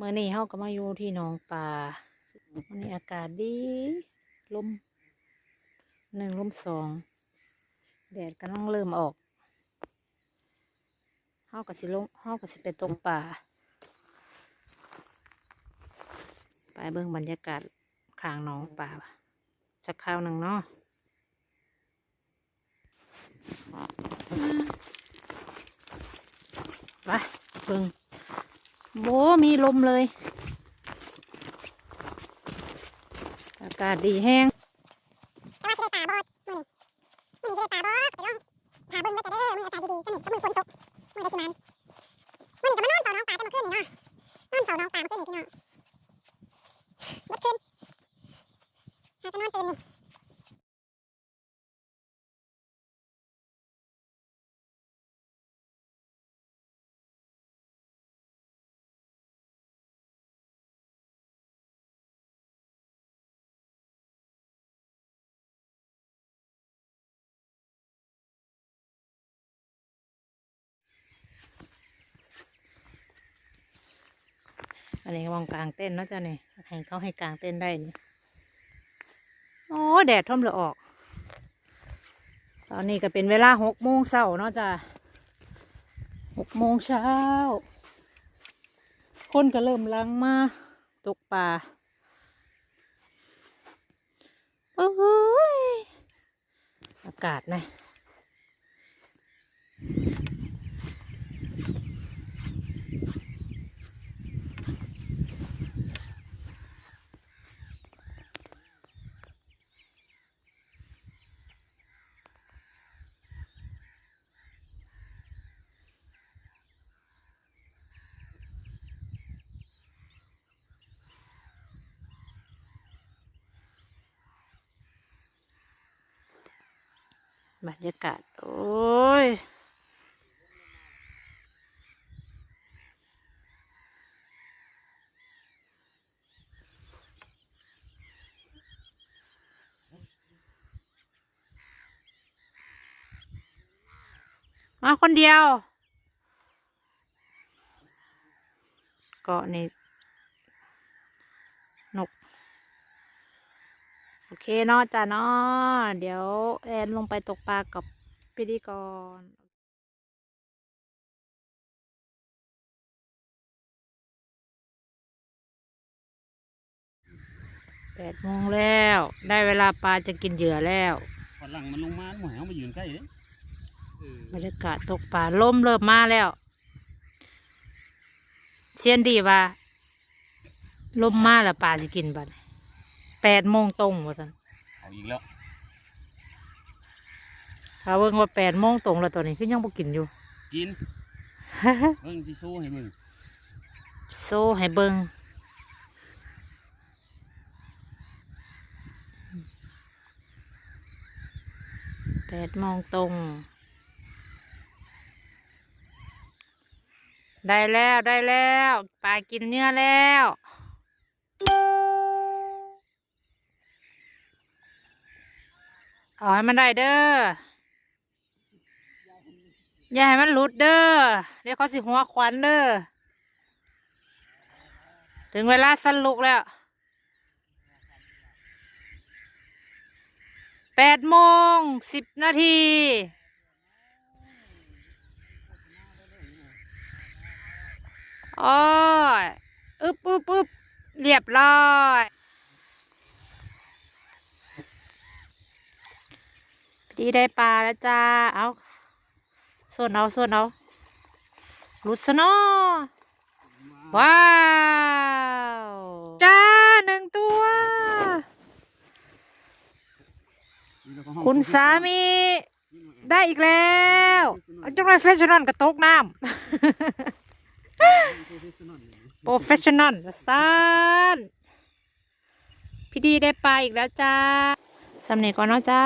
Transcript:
มื่อนี้เฮาก็มาอยู่ที่หนองปลาวันนี้อากาศดี ลมหนึ่งลมสองแดดกำลังเริ่มออกเฮาก็สิลงเฮาก็สิไปตกป่า ไปเบิ่งบรรยากาศข้างหนองป่าจะข้าวหนึ่งเนาะไปเบิ่ง โบมีลมเลย อากาศดีแห้ง แต่ว่าสิได้ตาบอดมื้อนี้มื้อนี้สิได้ตาบอดไปลองหาเบิ่งไว้แต่เด้อมื้ออากาศดีๆสนิทกับมื้อฝนตกมื้อได้สิมันมื้อนี้ก็มานอนเฝ้าน้องปลาแต่เมื่อคืนนี่เนาะนอนเฝ้าน้องปลาเมื่อคืนนี่พี่น้องเมื่อคืนหาก็นอนตื่นนี่ อันนี้มองกลางเต้นท์เนาะจ้าเนี่ยให้เขาให้กลางเต้นท์ได้นี่โอ้แดดท่อมเลยออก ตอนนี้ก็เป็นเวลาหกโมงเช้าเนาะจ้ะหกโมงเช้า คนก็เริ่มลังมาตกปลาโอ้ยอากาศนะ บรรยากาศ โอ้ยมาคนเดียว เกาะในนก เคเนาะจ้าเนาะเดี๋ยวแอนลงไปตกปลากับพิธีกรแปดโมงแล้ว ได้เวลาปลาจะกินเหยื่อแล้วฝรั่งมันลงมาหมวยเอามายืนใกล้เลยบรรยากาศตกปลาลมเริ่มมาแล้ว เชียนดีว่าลมมาแล้วปลาจะกินบัด แปดโมงตรงว่าสันเอาอีกแล้วถ้าเบิ่งว่าแปดโมงตรงแล้วตัวนี้คือยังบ่กินอยู่ กิน เบิ่งสิสู้ให้มึงโซ่ให้เบิงแปดโมงตรง ได้แล้วได้แล้วปลากินเนื้อแล้ว เอาให้มันได้เด้ออย่าให้มันหลุดเด้อเดี๋ยวเขาสิหัวควันเด้อถึงเวลาสรุกแล้วแปดโมงสิบนาที โอ้ย อึบอึบอึบเรียบร้อย ดีได้ปลาแล้วจ้า เอาส่วนเอาส่วนเอาหลุดซะนาะว้าว จ้าหนึ่งตัว คุณสามี ได้อีกแล้วจังไรเฟชชั่นอลกระตกน้ำโปรเฟชชั่นอลสานพี่ดีได้ปลาอีกแล้วจ้าสำเนียงก่อนเนาะจ้า